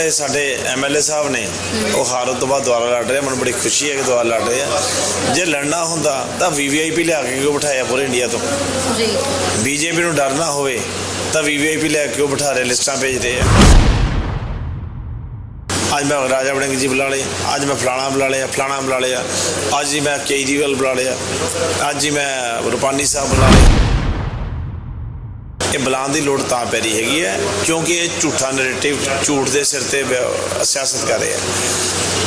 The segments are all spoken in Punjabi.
ਜਿਹੜੇ ਸਾਡੇ ਐਮਐਲਏ ਸਾਹਿਬ ਨੇ ਉਹ ਹਾਰਨ ਤੋਂ ਬਾਅਦ ਦੁਆਰਾ ਲੜ ਰਹੇ। ਮੈਨੂੰ ਬੜੀ ਖੁਸ਼ੀ ਹੈ ਕਿ ਦੁਆਰਾ ਲੜ ਰਹੇ ਆ। ਜੇ ਲੜਨਾ ਹੁੰਦਾ ਤਾਂ ਵੀਵੀਆਈਪੀ ਲਿਆ ਕੇ ਕਿਉਂ ਬਿਠਾਇਆ ਪੂਰੇ ਇੰਡੀਆ ਤੋਂ? ਜੀ। ਬੀਜੇਪੀ ਨੂੰ ਡਰ ਨਾ ਹੋਵੇ ਤਾਂ ਵੀਵੀਆਈਪੀ ਲੈ ਕੇ ਕਿਉਂ ਬਿਠਾ ਰਹੇ ਲਿਸਟਾਂ ਭੇਜ ਰਹੇ ਆ। ਅੱਜ ਮੈਂ ਰਾਜਾ ਵੜਿੰਗ ਜੀ ਬੁਲਾ ਲਏ ਅੱਜ ਮੈਂ ਫਲਾਣਾ ਬੁਲਾ ਲਿਆ ਫਲਾਣਾ ਬੁਲਾ ਲਿਆ ਅੱਜ ਹੀ ਮੈਂ ਕੇਜਰੀਵਾਲ ਬੁਲਾ ਲਿਆ ਅੱਜ ਹੀ ਮੈਂ ਰੂਪਾਨੀ ਸਾਹਿਬ ਬੁਲਾ ਲਿਆ ਇਹ ਬੁਲਾਉਣ ਦੀ ਲੋੜ ਤਾਂ ਪੈ ਰਹੀ ਹੈਗੀ ਹੈ, ਕਿਉਂਕਿ ਇਹ ਝੂਠਾ ਨੈਰੇਟਿਵ ਝੂਠ ਦੇ ਸਿਰ ਤੇ ਸਿਆਸਤ ਕਰ ਰਿਹਾ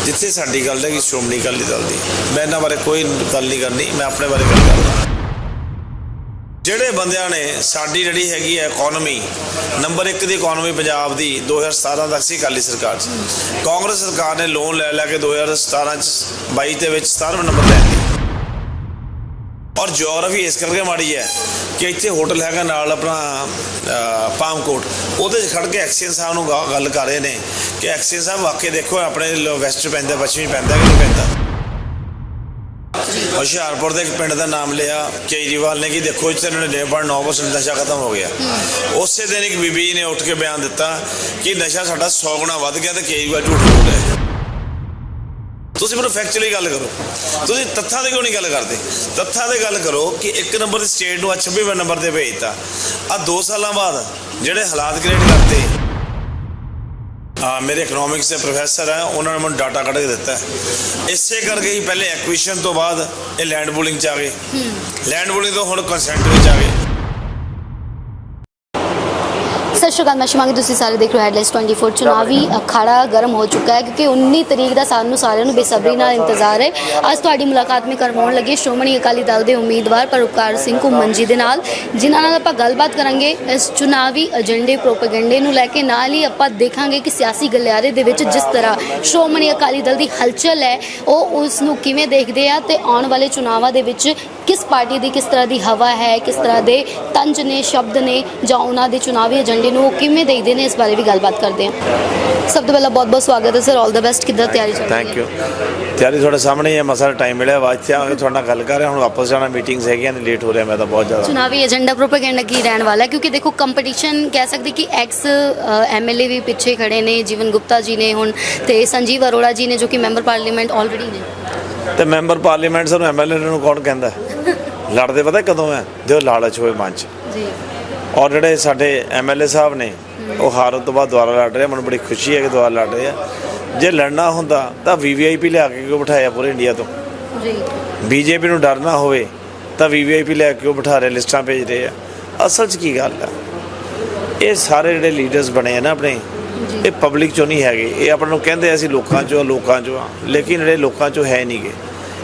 ਜਿੱਥੇ ਸਾਡੀ ਗੱਲ ਹੈ ਕਿ ਸ਼੍ਰੋਮਣੀ ਅਕਾਲੀ ਦਲ ਦੀ। ਮੈਂ ਇਹਨਾਂ ਬਾਰੇ ਕੋਈ ਗੱਲ ਨਹੀਂ ਕਰਨੀ, ਮੈਂ ਆਪਣੇ ਬਾਰੇ ਗੱਲ ਕਰਦਾ ਜਿਹੜੇ ਬੰਦਿਆਂ ਨੇ ਸਾਡੀ ਜਿਹੜੀ ਹੈਗੀ ਹੈ ਇਕਨੋਮੀ ਨੰਬਰ 1 ਦੀ ਇਕਨੋਮੀ ਪੰਜਾਬ ਦੀ 2017 ਤੱਕ ਸੀ ਅਕਾਲੀ ਸਰਕਾਰ 'ਚ। ਕਾਂਗਰਸ ਸਰਕਾਰ ਨੇ ਲੋਨ ਲੈ ਲੈ ਕੇ 2017 ਚ 22 ਦੇ ਵਿੱਚ 17ਵੇਂ ਨੰਬਰ ਤੇ ਆਈ ਔਰ ਜਿਓਗ੍ਰਾਫੀ ਇਸ ਕਰਕੇ ਮਾੜੀ ਹੈ ਕਿ ਇੱਥੇ ਹੋਟਲ ਹੈਗਾ ਨਾਲ ਆਪਣਾ ਪਾਮਕੋਟ। ਉਹਦੇ 'ਚ ਖੜ ਕੇ ਐਕਸੀਅਨ ਸਾਹਿਬ ਨੂੰ ਗਾ- ਗੱਲ ਕਰ ਰਹੇ ਨੇ ਕਿ ਐਕਸੀਅਨ ਸਾਹਿਬ ਵਾਕਈ ਦੇਖੋ ਆਪਣੇ ਵੈਸਟ ਪੈਂਦਾ, ਪੱਛਮੀ ਪੈਂਦਾ ਕਿ ਨਹੀਂ ਪੈਂਦਾ। ਹੁਸ਼ਿਆਰਪੁਰ ਦੇ ਇੱਕ ਪਿੰਡ ਦਾ ਨਾਮ ਲਿਆ, ਕੇਜਰੀਵਾਲ ਨੇ ਕਿ ਦੇਖੋ ਇੱਥੇ ਇਹਨਾਂ ਨੇ 9% ਨਸ਼ਾ ਖਤਮ ਹੋ ਗਿਆ। ਉਸੇ ਦਿਨ ਇੱਕ ਬੀਬੀ ਜੀ ਨੇ ਉੱਠ ਕੇ ਬਿਆਨ ਦਿੱਤਾ ਕਿ ਨਸ਼ਾ ਸਾਡਾ 100 ਗੁਣਾ ਵੱਧ ਗਿਆ ਤੇ ਕੇਜਰੀਵਾਲ ਝੂਠ ਬੋਲ ਰਿਹਾ। ਹੈ ਤੁਸੀਂ ਮੈਨੂੰ ਫੈਕਚੁਅਲੀ ਗੱਲ ਕਰੋ। ਤੁਸੀਂ ਤੱਥਾਂ ਤੇ ਕਿਉਂ ਨਹੀਂ ਗੱਲ ਕਰਦੇ? ਤੱਥਾਂ ਤੇ ਗੱਲ ਕਰੋ ਕਿ ਇੱਕ ਨੰਬਰ ਦੀ ਸਟੇਟ ਨੂੰ ਆ 26ਵੇਂ ਨੰਬਰ ਤੇ ਭੇਜਤਾ। ਆ 2 ਸਾਲਾਂ ਬਾਅਦ ਜਿਹੜੇ ਹਾਲਾਤ ਕ੍ਰੀਏਟ ਕਰਤੇ। ਆ ਮੇਰੇ ਇਕਨੋਮਿਕਸ ਦੇ ਪ੍ਰੋਫੈਸਰ ਹੈ ਉਹਨਾਂ ਨੇ ਮੈਨੂੰ ਡਾਟਾ ਕੱਢ ਕੇ ਦਿੱਤਾ। ਇਸੇ ਕਰਕੇ ਹੀ ਪਹਿਲੇ ਐਕੁਇਸ਼ਨ ਤੋਂ ਬਾਅਦ ਇਹ ਲੈਂਡ ਪੂਲਿੰਗ ਚ ਆ ਗਏ। ਲੈਂਡ ਪੂਲਿੰਗ ਤੋਂ ਹੁਣ ਕੰਸੈਂਟ ਵਿੱਚ ਆ ਗਏ। ਸਤਿ ਸ਼੍ਰੀ ਅਕਾਲ ਮੈਂ ਸ਼ਿਵਾਂਗੀ ਤੁਸੀਂ ਸਾਰੇ ਦੇਖ ਰਹੇ ਹੋ ਹੈਡਲਾਈਨਸ 24 ਚੁਣਾਵੀ ਅਖਾੜਾ ਗਰਮ ਹੋ ਚੁੱਕਾ ਹੈ ਕਿਉਂਕਿ 19 ਤਰੀਕ ਦਾ ਸਾਨੂੰ ਸਾਰਿਆਂ ਨੂੰ ਬੇਸਬਰੀ ਨਾਲ ਇੰਤਜ਼ਾਰ ਹੈ। ਅੱਜ ਤੁਹਾਡੀ ਮੁਲਾਕਾਤ ਮੈਂ ਕਰਵਾਉਣ ਲੱਗੇ ਸ਼੍ਰੋਮਣੀ ਅਕਾਲੀ ਦਲ ਦੇ ਉਮੀਦਵਾਰ ਪਰਉਪਕਾਰ ਸਿੰਘ ਘੁੰਮਣ ਜੀ ਦੇ ਨਾਲ, ਜਿਨ੍ਹਾਂ ਨਾਲ ਆਪਾਂ ਗੱਲਬਾਤ ਕਰਾਂਗੇ ਇਸ ਚੁਣਾਵੀ ਏਜੰਡੇ ਪ੍ਰੋਪਗੈਂਡੇ ਨੂੰ ਲੈ ਕੇ। ਨਾਲ ਹੀ ਆਪਾਂ ਦੇਖਾਂਗੇ ਕਿ ਸਿਆਸੀ ਗਲਿਆਰੇ ਦੇ ਵਿੱਚ ਜਿਸ ਤਰ੍ਹਾਂ ਸ਼੍ਰੋਮਣੀ ਅਕਾਲੀ ਦਲ ਦੀ ਹਲਚਲ ਹੈ, ਉਹ ਉਸ ਨੂੰ ਕਿਵੇਂ ਦੇਖਦੇ ਆ ਤੇ ਆਉਣ ਵਾਲੇ ਚੁਣਾਵਾਂ ਦੇ ਵਿੱਚ ਕਿਸ ਪਾਰਟੀ ਦੀ ਕਿਸ ਤਰ੍ਹਾਂ ਦੀ ਹਵਾ ਹੈ, ਕਿਸ ਤਰ੍ਹਾਂ ਦੇ ਤੰਜ ਨੇ, ਸ਼ਬਦ ਨੇ ਜਾਂ ਉਹਨਾਂ ਦੇ ਚੁਣਾਵੀ ਏਜੰਡੇ ਨੂੰ ਉਹ ਕਿਵੇਂ ਦੇਖਦੇ ਨੇ ਇਸ ਬਾਰੇ ਵੀ ਗੱਲਬਾਤ ਕਰਦੇ ਹਾਂ। ਸਭ ਤੋਂ ਪਹਿਲਾਂ ਬਹੁਤ ਬਹੁਤ ਸਵਾਗਤ ਹੈ ਸਰ ਆਲ ਦਾ ਬੈਸਟ ਕਿੱਦਾਂ ਤਿਆਰੀ ਚੱਲ ਰਹੀ ਹੈ? ਥੈਂਕ ਯੂ ਤਿਆਰੀ ਤੁਹਾਡੇ ਸਾਹਮਣੇ ਹੀ ਮਸਾ ਟਾਈਮ ਮਿਲਿਆ ਵਾ ਇੱਥੇ ਆ ਕੇ ਤੁਹਾਡੇ ਗੱਲ ਕਰ ਰਿਹਾ ਹੁਣ ਵਾਪਸ ਜਾਣਾ ਮੀਟਿੰਗਸ ਹੈਗੀਆਂ ਨੇ ਲੇਟ ਹੋ ਰਿਹਾ ਮੈਂ ਤਾਂ ਬਹੁਤ ਜ਼ਿਆਦਾ ਚੁਣਾਵੀ ਏਜੰਡਾ ਪ੍ਰੋਪਗੈਂਡਾ ਕੀ ਰਹਿਣ ਵਾਲਾ ਹੈ? ਕਿਉਂਕਿ ਦੇਖੋ ਕੰਪੀਟੀਸ਼ਨ ਕਹਿ ਸਕਦੇ ਕਿ ਐਕਸ ਐਮਐਲਏ ਵੀ ਪਿੱਛੇ ਖੜੇ ਨੇ ਜੀਵਨ ਗੁਪਤਾ ਜੀ ਨੇ ਹੁਣ ਤੇ ਸੰਜੀਵ ਅਰੋੜਾ ਜੀ ਨੇ ਜੋ ਕਿ ਮੈਂਬਰ ਪਾਰਲੀਮੈਂਟ ਆਲਰੇਡੀ ਨੇ। ਤੇ ਮੈਂਬਰ ਪਾਰਲੀਮੈਂਟ ਸਾਨੂੰ ਐਮਐਲਏ ਨੂੰ ਕੌਣ ਕਹਿੰਦਾ? ਲੜਦੇ ਪਤਾ ਕਦੋਂ ਹੈ? ਜਦੋਂ ਲਾਲਚ ਹੋਏ ਮਨ 'ਚ। ਜੀ। ਔਰ ਜਿਹੜੇ ਸਾਡੇ ਐਮਐਲਏ ਸਾਹਿਬ ਨੇ ਉਹ ਹਾਰਨ ਤੋਂ ਬਾਅਦ ਦੁਆਰਾ ਲੜ ਰਹੇ ਆ। ਮੈਨੂੰ ਬੜੀ ਖੁਸ਼ੀ ਹੈ ਕਿ ਦੁਆਰਾ ਲੜ ਰਹੇ ਆ। ਜੇ ਲੜਨਾ ਹੁੰਦਾ ਤਾਂ ਵੀਵੀਆਈਪੀ ਲਿਆ ਕੇ ਕਿਉਂ ਬਿਠਾਇਆ ਪੂਰੇ ਇੰਡੀਆ ਤੋਂ? ਜੀ। ਬੀਜੇਪੀ ਨੂੰ ਡਰ ਨਾ ਹੋਵੇ ਤਾਂ ਵੀਵੀਆਈਪੀ ਲੈ ਕੇ ਕਿਉਂ ਬਿਠਾ ਰਹੇ ਲਿਸਟਾਂ ਭੇਜ ਰਹੇ ਆ। ਅਸਲ 'ਚ ਕੀ ਗੱਲ ਹੈ ਇਹ ਸਾਰੇ ਜਿਹੜੇ ਲੀਡਰਸ ਬਣੇ ਆ ਨਾ ਆਪਣੇ ਇਹ ਪਬਲਿਕ ਚੋਂ ਨਹੀਂ ਹੈਗੇ। ਇਹ ਆਪਾਂ ਨੂੰ ਕਹਿੰਦੇ ਆ ਅਸੀਂ ਲੋਕਾਂ ਚੋਂ ਆ, ਲੋਕਾਂ ਚੋਂ ਆ। ਲੇਕਿਨ ਜਿਹੜੇ ਲੋਕਾਂ ਚੋਂ ਹੈ ਨਹੀਂਗੇ।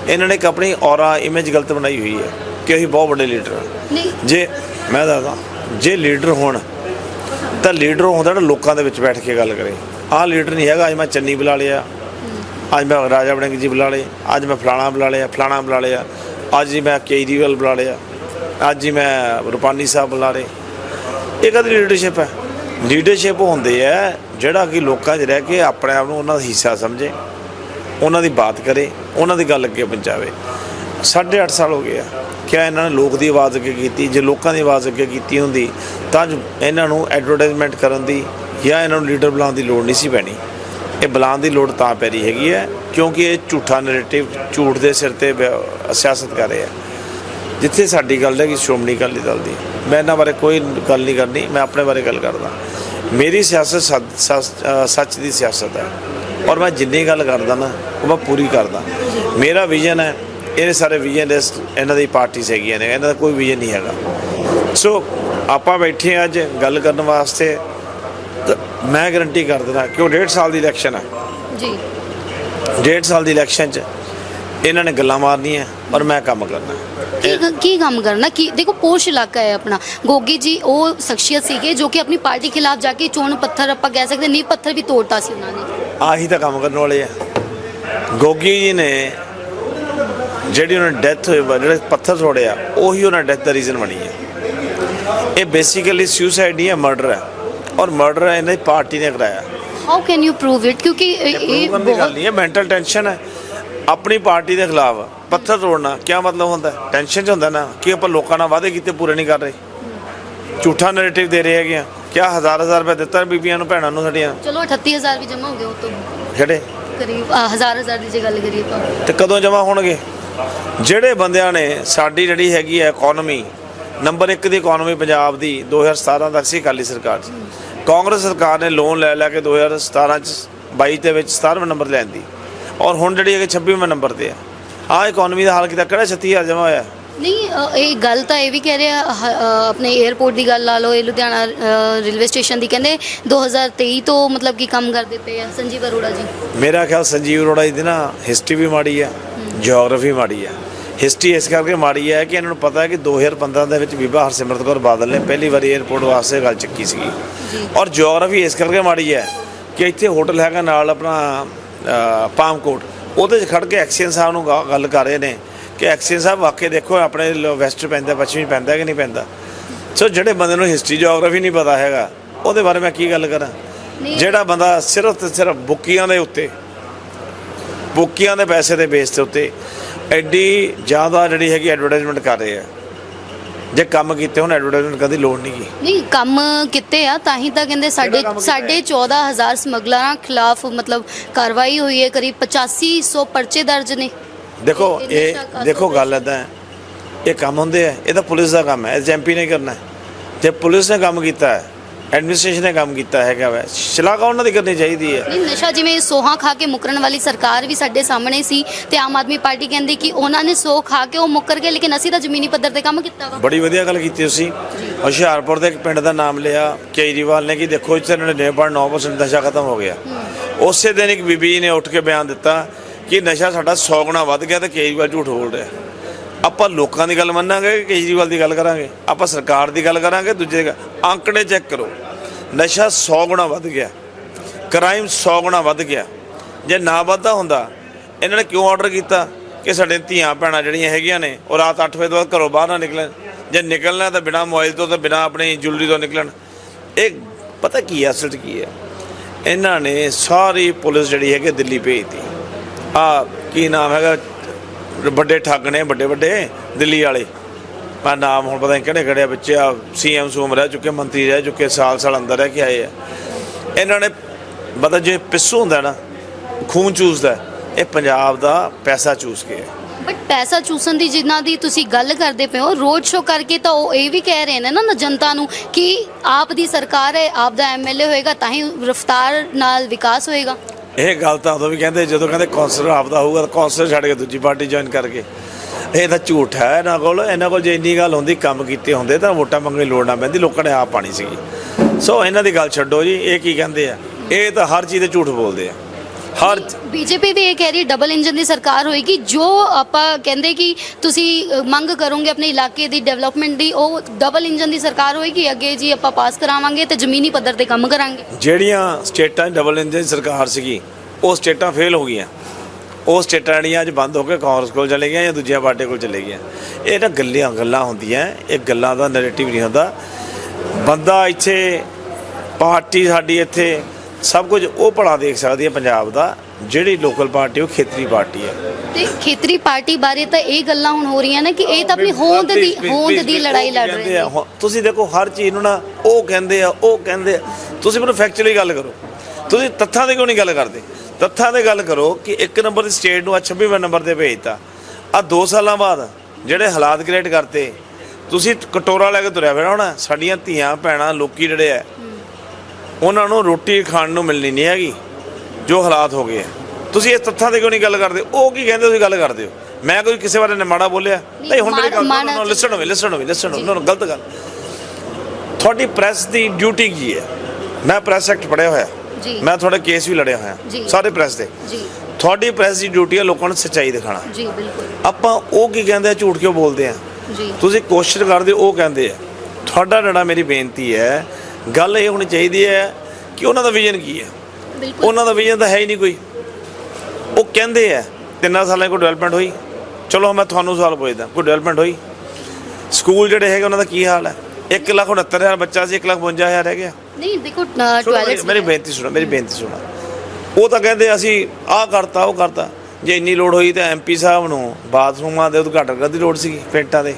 ਇਹਨਾਂ ਨੇ ਇੱਕ ਆਪਣੀ ਔਰਾ ਇਮੇਜ ਗਲਤ ਬਣਾਈ ਹੋਈ ਹੈ ਕਿ ਅਸੀਂ ਬਹੁਤ ਵੱਡੇ ਲੀਡਰ ਆ। ਨਹੀਂ। ਜੇ ਮੈਂ ਦੱਸਦਾ ਜੇ ਲੀਡਰ ਹੋਣ, ਤਾਂ ਲੀਡਰ ਹੁੰਦਾ ਜਿਹੜਾ ਲੋਕਾਂ ਦੇ ਵਿੱਚ ਬੈਠ ਕੇ ਗੱਲ ਕਰੇ। ਆਹ ਲੀਡਰ ਨਹੀਂ ਹੈਗਾ, ਅੱਜ ਮੈਂ ਚੰਨੀ ਬੁਲਾ ਲਿਆ। ਅੱਜ ਮੈਂ ਰਾਜਾ ਵੜਿੰਗ ਜੀ ਬੁਲਾ ਲਏ। ਅੱਜ ਮੈਂ ਫਲਾਣਾ ਬੁਲਾ ਲਿਆ, ਫਲਾਣਾ ਬੁਲਾ ਲਿਆ। ਅੱਜ ਹੀ ਮੈਂ ਕੇਜਰੀਵਾਲ ਬੁਲਾ ਲਿਆ। ਅੱਜ ਹੀ ਮੈਂ ਰੁਪਾਨੀ ਸਾਹਿਬ ਬੁਲਾ ਲਏ। ਇਹ ਕਦੀ ਲੀਡਰਸ਼ਿਪ ਹੈ? ਲੀਡਰਸ਼ਿਪ ਹੁੰਦੇ ਹੈ ਜਿਹੜਾ ਕਿ ਲੋਕਾਂ 'ਚ ਰਹਿ ਕੇ ਆਪਣੇ ਆਪ ਨੂੰ ਉਹਨਾਂ ਦਾ ਹਿੱਸਾ ਸਮਝੇ, ਉਹਨਾਂ ਦੀ ਬਾਤ ਕਰੇ, ਉਹਨਾਂ ਦੀ ਗੱਲ ਅੱਗੇ ਪਹੁੰਚਾਵੇ। ਸਾਢੇ ਅੱਠ ਸਾਲ ਹੋ ਗਏ ਆ। ਕਿਆ ਇਹਨਾਂ ਨੇ ਲੋਕ ਦੀ ਆਵਾਜ਼ ਅੱਗੇ ਕੀਤੀ, ਜੇ ਲੋਕਾਂ ਦੀ ਆਵਾਜ਼ ਅੱਗੇ ਕੀਤੀ ਹੁੰਦੀ, ਤਾਂ ਜੋ ਇਹਨਾਂ ਨੂੰ ਐਡਵਰਟਾਈਜ਼ਮੈਂਟ ਕਰਨ ਦੀ ਜਾਂ ਇਹਨਾਂ ਨੂੰ ਲੀਡਰ ਬੁਲਾਉਣ ਦੀ ਲੋੜ ਨਹੀਂ ਸੀ ਪੈਣੀ। ਇਹ ਬੁਲਾਉਣ ਦੀ ਲੋੜ ਤਾਂ ਪੈ ਰਹੀ ਹੈਗੀ ਹੈ, ਕਿਉਂਕਿ ਇਹ ਝੂਠਾ ਨੈਰੇਟਿਵ ਝੂਠ ਦੇ ਸਿਰ ਤੇ ਵਿ- ਸਿਆਸਤ ਕਰ ਰਹੇ ਆ ਜਿੱਥੇ ਸਾਡੀ ਗੱਲ ਹੈ ਕਿ ਸ਼੍ਰੋਮਣੀ ਅਕਾਲੀ ਦਲ ਦੀ। ਮੈਂ ਇਹਨਾਂ ਬਾਰੇ ਕੋਈ ਗੱਲ ਨਹੀਂ ਕਰਨੀ, ਮੈਂ ਆਪਣੇ ਬਾਰੇ ਗੱਲ ਕਰਦਾ। ਮੇਰੀ ਸਿਆਸਤ ਸੱਚ- ਸੱਚ ਦੀ ਸਿਆਸਤ ਹੈ। ਔਰ ਮੈਂ ਜਿੰਨੀ ਗੱਲ ਕਰਦਾ ਨਾ, ਉਹ ਮੈਂ ਪੂਰੀ ਕਰਦਾ। ਮੇਰਾ ਵਿਜ਼ਨ ਹੈ ਇਹ ਸਾਰੇ ਵਿਜ਼ਨ ਇਹਨਾਂ ਦੀ ਪਾਰਟੀਆਂ ਹੈਗੀਆਂ ਨੇ ਇਹਨਾਂ ਦਾ ਕੋਈ ਵਿਜ਼ਨ ਨਹੀਂ ਹੈਗਾ। ਸੋ ਆਪਾਂ ਬੈਠੇ ਹਾਂ ਅੱਜ ਗੱਲ ਕਰਨ ਵਾਸਤੇ। ਮੈਂ ਗਰੰਟੀ ਕਰ ਦਿੰਦਾ ਕਿ ਉਹ ਡੇਢ ਸਾਲ ਦੀ ਇਲੈਕਸ਼ਨ ਹੈ ਜੀ। ਡੇਢ ਸਾਲ ਦੀ ਇਲੈਕਸ਼ਨ 'ਚ ਇਹਨਾਂ ਨੇ ਗੱਲਾਂ ਮਾਰਨੀਆਂ ਔਰ ਮੈਂ ਕੰਮ ਕਰਨਾ। ਕੀ ਕੰਮ ਕਰਨਾ? ਕੀ ਦੇਖੋ ਪੋਸ਼ ਇਲਾਕਾ ਹੈ ਆਪਣਾ। ਗੋਗੀ ਜੀ ਉਹ ਸ਼ਖਸੀਅਤ ਸੀਗੇ ਜੋ ਕਿ ਆਪਣੀ ਪਾਰਟੀ ਖਿਲਾਫ ਜਾ ਕੇ ਚੋਣ ਪੱਥਰ ਆਪਾਂ ਕਹਿ ਸਕਦੇ ਨੀਂਹ ਪੱਥਰ ਵੀ ਤੋੜਤਾ ਸੀ ਉਹਨਾਂ ਨੇ। ਆਹੀ ਤਾਂ ਕੰਮ ਕਰਨ ਵਾਲੇ ਆ। ਗੋਗੀ ਜੀ ਨੇ ਜਿਹੜੀ ਉਹਨਾਂ ਡੈਥ ਹੋਈ ਜਿਹੜੇ ਪੱਥਰ ਤੋੜੇ ਆ ਉਹੀ ਉਹਨਾਂ ਡੈਥ ਦਾ ਰੀਜ਼ਨ ਬਣੀ ਹੈ ਇਹ ਬੇਸਿਕਲੀ ਸੁਸਾਈਡ ਨਹੀਂ ਹੈ ਮਰਡਰ ਹੈ। ਔਰ ਮਰਡਰ ਇਹਨਾਂ ਦੀ ਪਾਰਟੀ ਨੇ ਕਰਾਇਆ। How can you prove it ਕਿਉਂਕਿ ਇਹ ਬਹੁਤ ਨਹੀਂ ਹੈ ਮੈਂਟਲ ਟੈਨਸ਼ਨ ਹੈ। ਆਪਣੀ ਪਾਰਟੀ ਦੇ ਖਿਲਾਫ ਪੱਥਰ ਤੋੜਨਾ ਕੀ ਮਤਲਬ ਹੁੰਦਾ? ਟੈਨਸ਼ਨ ਚ ਹੁੰਦਾ ਨਾ ਕਿ ਆਪਾਂ ਲੋਕਾਂ ਨਾਲ ਵਾਅਦੇ ਕੀਤੇ ਪੂਰੇ ਨਹੀਂ ਕਰ ਰਹੇ। ਝੂਠਾ ਨੈਰੇਟਿਵ ਦੇ ਰਹੇ ਹੈਗੇ ਆ। ਕਿਆ ਹਜ਼ਾਰ ਹਜ਼ਾਰ ਰੁਪਏ ਦਿੱਤਾ ਬੀਬੀਆਂ ਨੂੰ ਭੈਣਾਂ ਨੂੰ ਸਾਡੀਆਂ? ਚਲੋ 38000 ਵੀ ਜਮ੍ਹਾਂ ਹੋ ਗਏ ਉਹ ਤੋਂ। ਜਿਹੜੇ? ਕਰੀਬ ਹਜ਼ਾਰ ਹਜ਼ਾਰ ਦੀ ਜੇ ਗੱਲ ਕਰੀਏ ਤਾਂ। ਤੇ ਕਦੋਂ ਜਮਾ ਹੋਣਗੇ? ਜਿਹੜੇ ਬੰਦਿਆਂ ਨੇ ਸਾਡੀ ਜਿਹੜੀ ਹੈਗੀ ਹੈ ਇਕਨੋਮੀ ਨੰਬਰ 1 ਦੀ ਇਕਨੋਮੀ ਪੰਜਾਬ ਦੀ 2017 ਤੱਕ ਸੀ ਅਕਾਲੀ ਸਰਕਾਰ 'ਚ ਕਾਂਗਰਸ ਸਰਕਾਰ ਨੇ ਲੋਨ ਲੈ ਲੈ ਕੇ 2017 ਚ 22 ਦੇ ਵਿੱਚ 17ਵਾਂ ਨੰਬਰ ਲੈਂਦੀ ਔਰ ਹੁਣ ਜਿਹੜੀ ਹੈਗੀ 26ਵਾਂ ਨੰਬਰ ਤੇ ਆ। ਆ ਇਕਨੋਮੀ ਦਾ ਹਾਲ ਕੀਤਾ ਕਿਹੜਾ 36000 ਜਮਾ ਹੋਇਆ? ਨਹੀਂ ਅ, ਇਹ ਗੱਲ ਤਾਂ ਇਹ ਵੀ ਕਹਿ ਰਿਹਾ ਆਪਣੇ 에어ਪੋਰਟ ਦੀ ਗੱਲ ਲਾ ਲਓ ਇਹ ਲੁਧਿਆਣਾ ਅ, ਰੇਲਵੇ ਸਟੇਸ਼ਨ ਦੀ ਕਹਿੰਦੇ 2023 ਤੋਂ ਮਤਲਬ ਕੀ ਕੰਮ ਕਰਦੇ ਪਏ ਆ ਸੰਜੀਵ ਅਰੋੜਾ ਜੀ। ਮੇਰਾ ਖਿਆਲ ਸੰਜੀਵ ਅਰੋੜਾ ਜੀ ਦੀ ਨਾ ਹਿਸਟਰੀ ਵੀ ਮਾੜੀ ਹੈ ਜੀਓਗ੍ਰਾਫੀ ਮਾੜੀ ਹੈ ਹਿਸਟਰੀ ਇਸ ਕਰਕੇ ਮਾੜੀ ਹੈ ਕਿ ਇਹਨਾਂ ਨੂੰ ਪਤਾ ਹੈ ਕਿ 2015 ਦੇ ਵਿੱਚ ਬੀਬਾ ਹਰਸਿਮਰਤ ਕੌਰ ਬਾਦਲ ਨੇ ਪਹਿਲੀ ਵਾਰੀ 에어ਪੋਰਟ ਵਾਸਤੇ ਗੱਲ ਚੱਕੀ ਸੀਗੀ। ਔਰ ਜੀਓਗ੍ਰਾਫੀ ਇਸ ਕਰਕੇ ਮਾੜੀ ਹੈ ਕਿ ਇੱਥੇ ਹੋਟਲ ਹੈਗਾ ਨਾਲ ਆਪਣਾ ਪਾਮਕੋਟ ਉਹਦੇ 'ਚ ਖੜ ਕੇ ਐਕਸੀਅਨ ਸਾਹਿਬ ਨੂੰ ਗੱਲ ਕਰ ਰਹੇ ਨੇ ਕਿ ਐਕਸੀਅਨ ਸਾਹਿਬ ਵਾਕਈ ਦੇਖੋ ਆਪਣੇ ਵੈਸਟ ਪੈਂਦਾ ਪੱਛਮੀ ਪੈਂਦਾ ਕਿ ਨਹੀਂ ਪੈਂਦਾ। ਸੋ ਜਿਹੜੇ ਬੰਦੇ ਨੂੰ ਹਿਸਟਰੀ ਜੀਓਗ੍ਰਾਫੀ ਨਹੀਂ ਪਤਾ ਹੈਗਾ ਉਹਦੇ ਬਾਰੇ ਮੈਂ ਕੀ ਗੱਲ ਕਰਾਂ। ਜਿਹੜਾ ਬੰਦਾ ਸਿਰਫ ਤੇ ਸਿਰਫ ਬੁੱਕੀਆਂ ਦੇ ਉੱਤੇ ਬੁੱਕੀਆਂ ਦੇ ਪੈਸੇ ਦੇ ਬੇਸ ਦੇ ਉੱਤੇ ਐਡੀ ਜ਼ਿਆਦਾ ਜਿਹੜੀ ਹੈਗੀ ਐਡਵਰਟਾਈਜ਼ਮੈਂਟ ਕਰ ਰਹੇ ਆ। ਜੇ ਕੰਮ ਕੀਤੇ ਹੁਣ ਐਡਵਰਟਾਈਜ਼ਮੈਂਟ ਕਦੀ ਲੋੜ ਨਹੀਂ ਗੀ। ਨਹੀਂ ਕੰਮ ਕਿਤੇ ਆ ਤਾਂ ਹੀ ਤਾਂ ਕਹਿੰਦੇ ਸਾਡੇ ਸਾਡੇ 14000 ਸਮਗਲਰਾਂ ਖਿਲਾਫ ਮਤਲਬ ਕਾਰਵਾਈ ਹੋਈ ਹੈ ਕਰੀਬ 8500 ਪਰਚੇ ਦਰਜ ਨੇ। ਦੇਖੋ ਇਹ- ਦੇਖੋ ਗੱਲ ਹੈ ਇਹ ਕੰਮ ਹੁੰਦੇ ਆ ਇਹ ਤਾਂ ਪੁਲਿਸ ਦਾ ਕੰਮ ਹੈ ਇਹ ਐਮਪੀ ਨੇ ਕਰਨਾ ਜੇ ਪੁਲਿਸ ਨੇ ਕੰਮ ਕੀਤਾ ਹੈ ਐਡਮਿਨਿਸਟ੍ਰੇਸ਼ਨ ਨੇ ਕੰਮ ਕੀਤਾ ਹੈਗਾ ਵੈ। ਸ਼ਲਾਘਾ ਉਹਨਾਂ ਦੀ ਕਰਨੀ ਚਾਹੀਦੀ ਹੈ। ਨਹੀਂ ਨਸ਼ਾ ਜਿਵੇਂ ਸੋਹਾ ਖਾ ਕੇ ਮੁਕਰਨ ਵਾਲੀ ਸਰਕਾਰ ਵੀ ਸਾਡੇ ਸਾਹਮਣੇ ਸੀ ਤੇ ਆਮ ਆਦਮੀ ਪਾਰਟੀ ਕਹਿੰਦੀ ਕਿ ਉਹਨਾਂ ਨੇ ਸੋਹ ਖਾ ਕੇ ਉਹ ਮੁੱਕਰ ਗਏ ਲੇਕਿਨ ਅਸੀਂ ਤਾਂ ਜ਼ਮੀਨੀ ਪੱਧਰ ਤੇ ਕੰਮ ਕੀਤਾ ਵਾ। ਬੜੀ ਵਧੀਆ ਗੱਲ ਕੀਤੀ ਤੁਸੀਂ। ਹੁਸ਼ਿਆਰਪੁਰ ਦੇ ਇੱਕ ਪਿੰਡ ਦਾ ਨਾਮ ਲਿਆ ਕੇਜਰੀਵਾਲ ਨੇ ਕਿ ਦੇਖੋ ਇੱਥੇ 99.9% ਨਸ਼ਾ ਖਤਮ ਹੋ ਗਿਆ। ਉਸੇ ਦਿਨ ਇੱਕ ਬੀਬੀ ਨੇ ਉੱਠ ਕੇ ਬਿਆਨ ਦਿੱਤਾ ਕਿ ਨਸ਼ਾ ਸਾਡਾ 100 ਗੁਣਾ ਵੱਧ ਗਿਆ ਤੇ ਕੇਜਰੀਵਾਲ ਝੂਠ ਬੋਲ ਰਿਹਾ। ਆਪਾਂ ਲੋਕਾਂ ਦੀ ਗੱਲ ਮੰਨਾਂਗੇ ਕਿ ਕੇਜਰੀਵਾਲ ਦੀ ਗੱਲ ਕਰਾਂਗੇ? ਆਪਾਂ ਸਰਕਾਰ ਦੀ ਗੱਲ ਕਰਾਂਗੇ, ਦੂਜੇ ਗ- ਅੰਕੜੇ ਚੈੱਕ ਕਰੋ। ਨਸ਼ਾ 100 ਗੁਣਾ ਵੱਧ ਗਿਆ। ਕ੍ਰਾਈਮ 100 ਗੁਣਾ ਵੱਧ ਗਿਆ। ਜੇ ਨਾ ਵੱਧਦਾ ਹੁੰਦਾ, ਇਹਨਾਂ ਨੇ ਕਿਉਂ ਆਰਡਰ ਕੀਤਾ? ਕਿ ਸਾਡੇ ਧੀਆਂ ਭੈਣਾਂ ਜਿਹੜੀਆਂ ਹੈਗੀਆਂ ਨੇ, ਉਹ ਰਾਤ 8 ਵਜੇ ਤੋਂ ਬਾਅਦ ਘਰੋਂ ਬਾਹਰ ਨਾ ਨਿਕਲਣ। ਜੇ ਨਿਕਲਣਾ ਤਾਂ ਬਿਨਾ ਮੋਬਾਈਲ ਤੋਂ ਤੇ ਬਿਨਾ ਆਪਣੀ ਜੁਲਰੀ ਤੋਂ ਨਿਕਲਣ। ਇਹ ਪਤਾ ਕੀ ਹੈ, ਅਸਲ 'ਚ ਕੀ ਹੈ? ਇਹਨਾਂ ਨੇ ਸਾਰੀ ਪੁਲਿਸ ਜਿਹੜੀ ਹੈਗੀ ਦਿੱਲੀ ਭੇਜਤੀ। ਆ ਕੀ ਨਾਮ ਹੈਗਾ? ਵੱਡੇ ਠੱਗ ਨੇ, ਵੱਡੇ ਵੱਡੇ ਦਿੱਲੀ ਵਾਲੇ। ਮੈਂ ਨਾਮ ਹੁਣ ਪਤਾ ਨਹੀਂ ਕਿਹੜੇ ਕਿਹੜੇ ਬੱਚੇ ਆ ਸੀਐਮ ਸੂਮ ਰਹਿ ਚੁੱਕੇ, ਮੰਤਰੀ ਰਹਿ ਚੁੱਕੇ, ਸਾਲ ਸਾਲ ਅੰਦਰ ਰਹਿ ਕੇ ਆਏ ਆ। ਇਹਨਾਂ ਨੇ ਪਤਾ ਜੇ ਪਿੱਸੂ ਹੁੰਦਾ ਨਾ, ਖੂਨ ਚੂਸਦਾ, ਇਹ ਪੰਜਾਬ ਦਾ ਪੈਸਾ ਚੂਸ ਕੇ ਹੈ ਬਟ ਪੈਸਾ ਚੂਸਣ ਦੀ ਜਿਨ੍ਹਾਂ ਦੀ ਤੁਸੀਂ ਗੱਲ ਕਰਦੇ ਪਏ ਹੋ, ਰੋਡ ਸ਼ੋ ਕਰਕੇ ਤਾਂ ਉਹ ਇਹ ਵੀ ਕਹਿ ਰਹੇ ਨੇ ਨਾ ਜਨਤਾ ਨੂੰ ਕਿ ਆਪ ਦੀ ਸਰਕਾਰ ਹੈ, ਆਪ ਦਾ ਐਮਐਲਏ ਹੋਏਗਾ, ਤਾਂ ਹੀ ਰਫਤਾਰ ਨਾਲ ਵਿਕਾਸ ਹੋਏਗਾ। ਇਹ ਗੱਲ ਤਾਂ ਉਦੋਂ ਵੀ ਕਹਿੰਦੇ, ਜਦੋਂ ਕਹਿੰਦੇ ਕੌਂਸਲਰ ਆਪਦਾ ਹੋਊਗਾ ਤਾਂ ਕੌਂਸਲਰ ਛੱਡ ਕੇ ਦੂਜੀ ਪਾਰਟੀ ਜੁਆਇਨ ਕਰਕੇ। ਇਹ ਤਾਂ ਝੂਠ ਹੈ ਇਹਨਾਂ ਕੋਲ। ਇਹਨਾਂ ਕੋਲ ਜੇ ਇੰਨੀ ਗੱਲ ਹੁੰਦੀ, ਕੰਮ ਕੀਤੇ ਹੁੰਦੇ ਤਾਂ ਵੋਟਾਂ ਮੰਗਣ ਦੀ ਲੋੜ ਨਾ ਪੈਂਦੀ, ਲੋਕਾਂ ਨੇ ਆਪ ਪਾਣੀ ਸੀਗੀ। ਸੋ ਇਹਨਾਂ ਦੀ ਗੱਲ ਛੱਡੋ ਜੀ, ਇਹ ਕੀ ਕਹਿੰਦੇ ਆ? ਇਹ ਤਾਂ ਹਰ ਚੀਜ਼ ਤੇ ਝੂਠ ਬੋਲਦੇ ਆ। ਹਰ ਬੀਜੇਪੀ ਵੀ ਇਹ ਕਹਿ ਰਹੀ ਡਬਲ ਇੰਜਨ ਦੀ ਸਰਕਾਰ ਹੋਏਗੀ। ਜੋ ਆਪਾਂ ਕਹਿੰਦੇ ਕਿ ਤੁਸੀਂ ਮੰਗ ਕਰੋਗੇ ਆਪਣੇ ਇਲਾਕੇ ਦੀ ਡਿਵੈਲਪਮੈਂਟ ਦੀ ਉਹ ਡਬਲ ਇੰਜਨ ਦੀ ਸਰਕਾਰ ਹੋਏਗੀ। ਅੱਗੇ ਜੀ ਆਪਾਂ ਪਾਸ ਕਰਾਵਾਂਗੇ ਤੇ ਜ਼ਮੀਨੀ ਪੱਧਰ ਤੇ ਕੰਮ ਕਰਾਂਗੇ। ਜਿਹੜੀਆਂ ਸਟੇਟਾਂ ਡਬਲ ਇੰਜਨ ਸਰਕਾਰ ਸੀਗੀ ਉਹ ਸਟੇਟਾਂ ਫੇਲ ਹੋ ਗਈਆਂ। ਉਹ ਸਟੇਟਾਂ ਜਿਹੜੀਆਂ ਅੱਜ ਬੰਦ ਹੋ ਕੇ ਕਾਂਗਰਸ ਕੋਲ ਚਲੇ ਗਈਆਂ ਜਾਂ ਦੂਜੀਆਂ ਪਾਰਟੀ ਕੋਲ ਚਲੇ ਗਈਆਂ। ਇਹ ਤਾਂ ਗੱਲਾਂ ਗੱਲਾਂ ਹੁੰਦੀਆਂ ਇਹ ਗੱਲਾਂ ਦਾ ਨੈਰੇਟਿਵ ਨਹੀਂ ਹੁੰਦਾ। ਬੰਦਾ ਇੱਥੇ ਪਾਰਟੀ ਸਾਡੀ ਇੱਥੇ ਸਭ ਕੁਝ ਉਹ ਭਲਾ ਦੇਖ ਸਕਦੀ ਹੈ ਪੰਜਾਬ ਦਾ ਜਿਹੜੀ ਲੋਕਲ ਪਾਰਟੀ ਉਹ ਖੇਤਰੀ ਪਾਰਟੀ ਹੈ। ਤੇ ਖੇਤਰੀ ਪਾਰਟੀ ਬਾਰੇ ਤਾਂ ਇਹ ਗੱਲਾਂ ਹੁਣ ਹੋ ਰਹੀਆਂ ਨੇ ਕਿ ਇਹ ਤਾਂ ਆਪਣੀ ਹੋਂਦ ਦੀ Please, please, ਹੋਂਦ please, ਦੀ please, ਲੜਾਈ ਉਹ ਲੜ ਕਹਿੰਦੇ ਰਹੇ ਆ, ਹੁਣ ਤੁਸੀਂ ਦੇਖੋ ਹਰ ਚੀਜ਼ ਨੂੰ ਨਾ ਉਹ ਕਹਿੰਦੇ ਆ ਉਹ ਕਹਿੰਦੇ ਆ। ਤੁਸੀਂ ਮੈਨੂੰ ਫੈਕਚੁਅਲੀ ਗੱਲ ਕਰੋ। ਤੁਸੀਂ ਤੱਥਾਂ ਦੀ ਕਿਉਂ ਨਹੀਂ ਗੱਲ ਕਰਦੇ? ਤੱਥਾਂ ਦੀ ਗੱਲ ਕਰੋ ਕਿ ਇੱਕ ਨੰਬਰ ਦੀ ਸਟੇਟ ਨੂੰ ਆ 26ਵੇਂ ਨੰਬਰ ਤੇ ਭੇਜਤਾ। ਆ 2 ਸਾਲਾਂ ਬਾਅਦ ਜਿਹੜੇ ਹਾਲਾਤ ਕ੍ਰੀਏਟ ਕਰਤੇ ਤੁਸੀਂ ਕਟੋਰਾ ਲੈ ਕੇ ਤੁਰਿਆ ਫਿਰਨਾ ਹੋਣਾ ਸਾਡੀਆਂ ਧੀਆਂ ਭੈਣਾਂ ਲੋਕੀ ਜਿਹੜੇ ਆ ਉਹਨਾਂ ਨੂੰ ਰੋਟੀ ਖਾਣ ਨੂੰ ਮਿਲਣੀ ਨਹੀਂ ਹੈਗੀ ਜੋ ਹਾਲਾਤ ਹੋ ਗਏ ਤੁਸੀਂ ਇਸ ਤੱਥਾਂ ਦੀ ਕਿਉਂ ਨਹੀਂ ਗੱਲ ਕਰਦੇ? ਉਹ ਕੀ ਕਹਿੰਦੇ ਤੁਸੀਂ ਗੱਲ ਕਰਦੇ ਹੋ? ਮੈਂ ਕੋਈ ਕਿਸੇ ਬਾਰੇ ਮਾੜਾ ਬੋਲਿਆ? ਨਹੀਂ ਹੁਣ ਮੇਰੀ ਗੱਲ ਸੁਣੋ ਲਿਸਣ ਹੋਵੇ ਲਿਸਣ ਹੋਵੇ ਲਿਸਣ ਹੋਵੇ ਨੋ ਗਲਤ ਗੱਲ। ਤੁਹਾਡੀ ਪ੍ਰੈਸ ਦੀ ਡਿਊਟੀ ਕੀ ਹੈ? ਮੈਂ ਪ੍ਰੈਸ ਐਕਟ ਪੜਿਆ ਹੋਇਆ। ਜੀ। ਮੈਂ ਤੁਹਾਡੇ ਕੇਸ ਵੀ ਲੜਿਆ ਹੋਇਆ। ਸਾਰੇ ਪ੍ਰੈਸ ਦੇ। ਜੀ। ਤੁਹਾਡੀ ਪ੍ਰੈਸ ਦੀ ਡਿਊਟੀ ਹੈ ਲੋਕਾਂ ਨੂੰ ਸੱਚਾਈ ਦਿਖਾਣਾ ਜੀ ਬਿਲਕੁਲ। ਆਪਾਂ ਉਹ ਕੀ ਕਹਿੰਦੇ ਆ ਝੂਠ ਕਿਉਂ ਬੋਲਦੇ ਆ? ਜੀ। ਤੁਸੀਂ ਕੋਸ਼ਿਸ਼ ਕਰਦੇ ਉਹ ਕਹਿੰਦੇ ਆ ਤੁਹਾਡਾ ਜਿਹੜਾ ਮੇਰੀ ਬੇਨਤੀ ਹੈ ਗੱਲ ਇਹ ਹੋਣੀ ਚਾਹੀਦੀ ਹੈ ਕਿ ਉਹਨਾਂ ਦਾ ਵਿਜ਼ਨ ਕੀ ਹੈ? ਉਹਨਾਂ ਦਾ ਵਿਜ਼ਨ ਤਾਂ ਹੈ ਹੀ ਨਹੀਂ ਕੋਈ। ਉਹ ਕਹਿੰਦੇ ਆ ਤਿੰਨਾਂ ਸਾਲਾਂ ਕੋਈ ਡਿਵੈਲਪਮੈਂਟ ਹੋਈ? ਚਲੋ ਮੈਂ ਤੁਹਾਨੂੰ ਸਵਾਲ ਪੁੱਛਦਾ ਕੋਈ ਡਿਵੈਲਪਮੈਂਟ ਹੋਈ? ਸਕੂਲ ਜਿਹੜੇ ਹੈਗੇ ਉਹਨਾਂ ਦਾ ਕੀ ਹਾਲ ਹੈ? 1 ਲੱਖ 69000 ਬੱਚਾ ਸੀ 1 ਲੱਖ 52000 ਰਹਿ ਗਿਆ। ਨਹੀਂ ਦੇਖੋ ਟਾਇਲਟਸ ਮੇਰੀ ਬੇਨਤੀ ਸੁਣੋ ਮੇਰੀ ਬੇਨਤੀ ਸੁਣੋ। ਉਹ ਤਾਂ ਕਹਿੰਦੇ ਅਸੀਂ ਆਹ ਕਰਤਾ ਉਹ ਕਰਤਾ। ਜੇ ਇੰਨੀ ਲੋੜ ਹੋਈ ਤਾਂ ਐਮਪੀ ਸਾਹਿਬ ਨੂੰ ਬਾਥਰੂਮਾਂ ਦੇ ਉਦਘਾਟਨ ਕਰਨ ਦੀ ਲੋੜ ਸੀ ਪਿੰਡਾਂ ਦੇ।